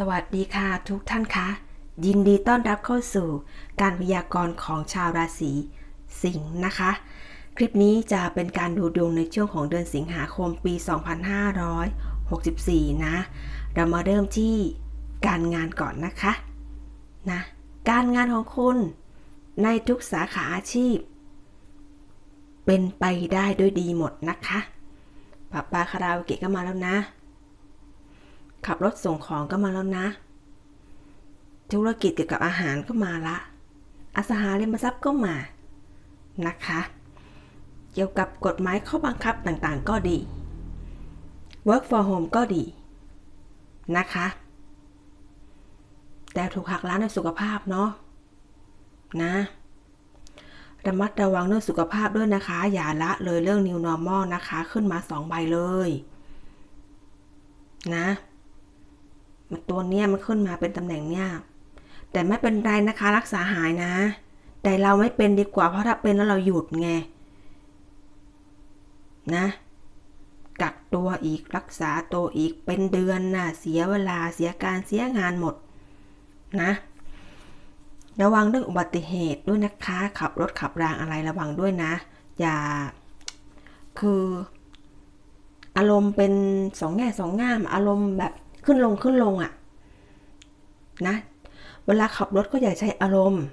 สวัสดีค่ะทุกท่านคะ ยินดีต้อนรับเข้าสู่การพยากรณ์ของชาวราศีสิงห์นะคะ คลิปนี้จะเป็นการดูดวงในช่วงของเดือนสิงหาคมปี 2564 นะ เรามาเริ่มที่การงานก่อนนะคะนะการงานของคุณในทุกสาขาอาชีพ เป็นไปได้ด้วยดีหมดนะคะป้าปาคาราโอเกะก็มาแล้วนะ ขับรถส่งของก็มาแล้วนะ ธุรกิจเกี่ยวกับอาหารก็มาละ อสังหาริมทรัพย์ก็มา นะคะ เกี่ยวกับกฎหมายข้อบังคับต่างๆ ก็ดี work for home ก็ดี นะคะ แต่ถูกหักล้างในสุขภาพเนาะ นะระมัดระวังเรื่องสุขภาพด้วยนะคะ อย่าละเลยเรื่อง new normal นะคะ ขึ้นมา 2 ใบเลย นะ ตัวเนี้ยมันขึ้นมาเป็นตำแหน่งเนี้ยแต่ไม่เป็นไรนะคะรักษาหายนะ แต่เราไม่เป็นดีกว่าเพราะถ้าเป็นแล้วเราหยุดไง นะกักตัวอีกรักษาตัวอีกเป็นเดือนนะ่ะเสียเวลาเสียการเสียงานหมดนะ ระวังเรื่องอุบัติเหตุด้วยนะคะ ขับรถขับรางอะไรระวังด้วยนะ อย่า คือ อารมณ์เป็นสองแง่สองงามอารมณ์แบบ ขึ้นลงขึ้นลงอะ่ะนะ เวลาขับรถก็อย่าใช้อารมณ์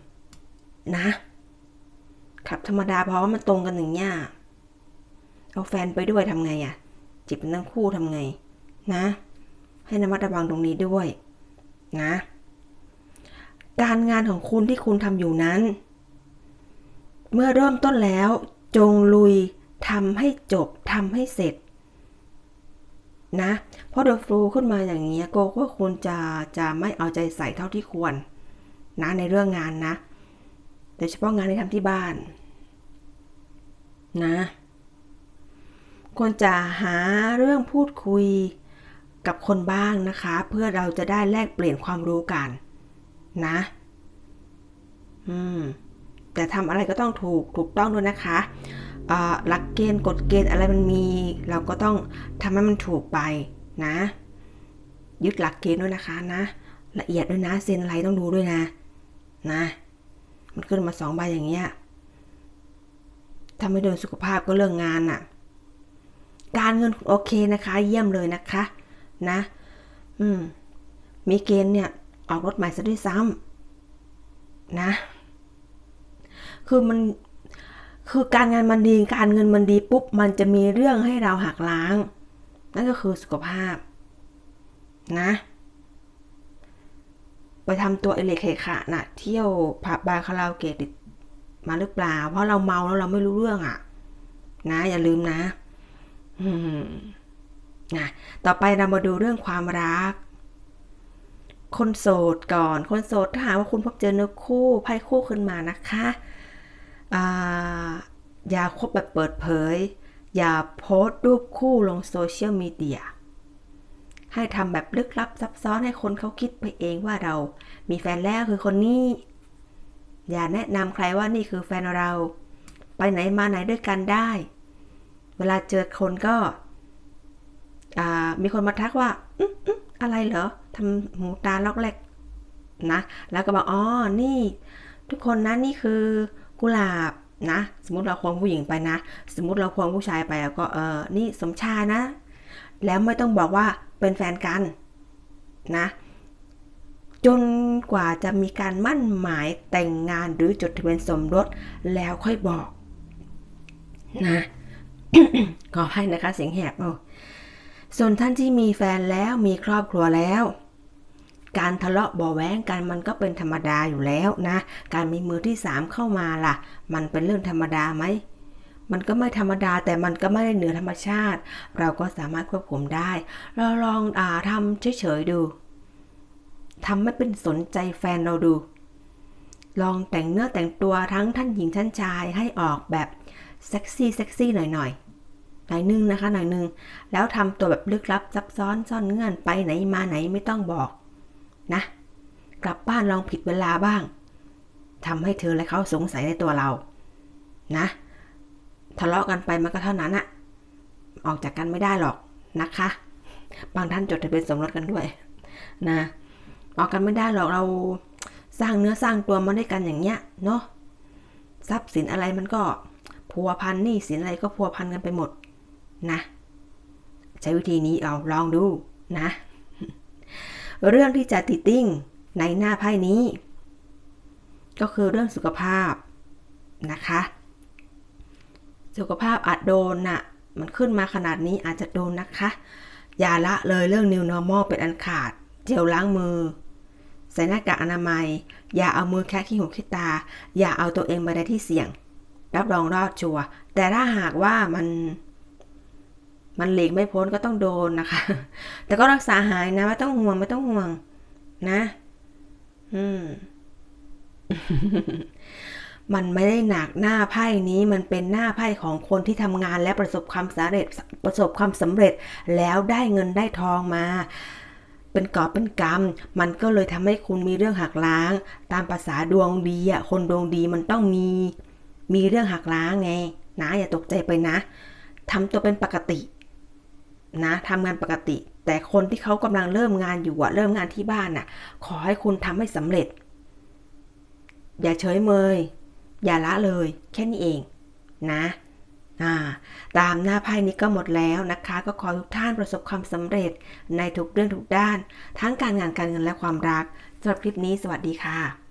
นะ ขับธรรมดาเพราะว่ามันตรงกันอย่งเงี้ยเอาแฟนไปด้วยทำไงอะ่ะ จิบทั้งคู่ทำไง นะ ให้ระมัดระวังตรงนี้ด้วยนะ การงานของคุณที่คุณทำอยู่นั้น เมื่อเริ่มต้นแล้วจงลุยทำให้จบทำให้เสร็จ นะเพราะเดอะฟลูขึ้นมาอย่างนี้โกว่าคุณจะจะไม่เอาใจใส่เท่าที่ควร นะในเรื่องงานนะโดยเฉพาะงานที่ทำที่บ้าน นะควรจะหาเรื่องพูดคุยกับคนบ้างนะคะ เพื่อเราจะได้แลกเปลี่ยนความรู้กัน นะ อืมแต่ทำอะไรก็ต้องถูกถูกต้องด้วยนะคะ หลักเกณฑ์กฎเกณฑ์อะไรมันมี เราก็ต้องทำให้มันถูกไปนะ ยึดหลักเกณฑ์ด้วยนะคะนะ ละเอียดด้วยนะเซ็นอะไรต้องดูด้วยนะ นะ มันขึ้นมาสองใบอย่างเงี้ยถ้าไม่โดนสุขภาพก็เรื่องงานอะการเงินโอเคนะคะ เยี่ยมเลยนะคะ นะ อืม มีเกณฑ์เนี่ย ออกรถใหม่ซะด้วยซ้ำนะ คือมัน คือการงานมันดีการเงินมันดีปุ๊บมันจะมีเรื่องให้เราหักล้าง นั่นก็คือสุขภาพ นะ ไปทำตัวเอเล็กเคขานะเที่ยวผับบาร์คาราโอเกะมาหรือเปล่า เพราะเราเมาแล้วเราไม่รู้เรื่องอะ่ะ นะ อย่าลืมนะนะต่อไปเรามาดูเรื่องความรัก คนโสดก่อน คนโสดถ้าหากว่าคุณพบเจอเนื้อคู่ไพ่คู่ขึ้นมานะคะ อย่าคบแบบเปิดเผย อย่าโพสต์รูปคู่ลงโซเชียลมีเดียให้ทำแบบลึกลับซับซ้อนให้คนเขาคิดไปเองว่าเรา มีแฟนแล้วคือคนนี้ อย่าแนะนำใครว่านี่คือแฟนเรา ไปไหนมาไหนด้วยกันได้ เวลาเจอคนก็มีคนมาทักว่าออะไรเหรอทำหูตาล็อกแรกนะ แล้วก็บอกอ๋อนี่ ทุกคนนะนี่คือ กุหลาบนะ สมมติเราควงผู้หญิงไปนะ สมมติเราควงผู้ชายไปแล้วก็เออนี่สมชายนะ แล้วไม่ต้องบอกว่าเป็นแฟนกันนะ จนกว่าจะมีการมั่นหมายแต่งงานหรือจดทะเบียนสมรสแล้วค่อยบอกนะขอให้นะคะเสียงแหบเอาส่วนท่านที่มีแฟนแล้วมีครอบครัวแล้ว การทะเลาะบอแว้งกันมันก็เป็นธรรมดาอยู่แล้วนะ การมีมือที่สามเข้ามาล่ะ มันเป็นเรื่องธรรมดาไหมมันก็ไม่ธรรมดาแต่มันก็ไม่ได้เหนือธรรมชาติ เราก็สามารถควบคุมได้ เราลองอาทำเฉยๆดูทำไม่เป็นสนใจแฟนเราดู ลองแต่งเนื้อแต่งตัวทั้งท่านหญิงท่านชายให้ออกแบบเซ็กซี่เซ็กซี่หน่อยๆหน่อยนึงนะคะหน่อยนึง แล้วทำตัวแบบลึกลับซับซ้อนซ่อนเงื่อนไปไหนมาไหนไม่ต้องบอก นะ กลับบ้านลองผิดเวลาบ้างทำให้เธอและเขาสงสัยในตัวเรา นะ ทะเลาะกันไปมันก็เท่านั้นอะออกจากกันไม่ได้หรอกนะคะ บางท่านจดทะเบียนสมรสกันด้วย นะ ออกกันไม่ได้หรอกเราสร้างเนื้อสร้างตัวมาด้วยกันอย่างเงี้ยเนาะทรัพย์สินอะไรมันก็พัวพันนี้สินอะไรก็พัวพันกันไปหมด นะ ใช้วิธีนี้เอาลองดูนะ เรื่องที่จะติดติ้งในหน้าไพ่นี้ ก็คือเรื่องสุขภาพนะคะ สุขภาพอาจโดนน่ะมันขึ้นมาขนาดนี้อาจจะโดนนะคะ อย่าละเลยเรื่อง new normal เป็นอันขาด เจลล้างมือ ใส่หน้ากากอนามัย อย่าเอามือแค่ขี้หูขี้ตา อย่าเอาตัวเองไปในที่เสี่ยง รับรองรอดชัวร์แต่ถ้าหากว่ามัน มันหลีกไม่พ้นก็ต้องโดนนะคะ แต่ก็รักษาหายนะไม่ต้องห่วงไม่ต้องห่วงนะ อืม มันไม่ได้หนักหน้าไพ่นี้ มันเป็นหน้าไพ่ของคนที่ทำงานและประสบความสำเร็จ ประสบความสำเร็จแล้วได้เงินได้ทองมาเป็นกอบเป็นกรรม มันก็เลยทำให้คุณมีเรื่องหักล้าง ตามภาษาดวงดีอะ คนดวงดีมันต้องมี มีเรื่องหักล้างไง นะ อย่าตกใจไปนะทำตัวเป็นปกติ นะทำงานปกติ แต่คนที่เขากำลังเริ่มงานอยู่อะเริ่มงานที่บ้านน่ะ ขอให้คุณทำให้สำเร็จ อย่าเฉยเมย อย่าละเลย แค่นี้เอง นะอ่าตามหน้าไพ่นี้ก็หมดแล้วนะคะ ก็ขอทุกท่านประสบความสำเร็จในทุกเรื่องทุกด้าน ทั้งการงานการเงินและความรักสำหรับคลิปนี้สวัสดีค่ะ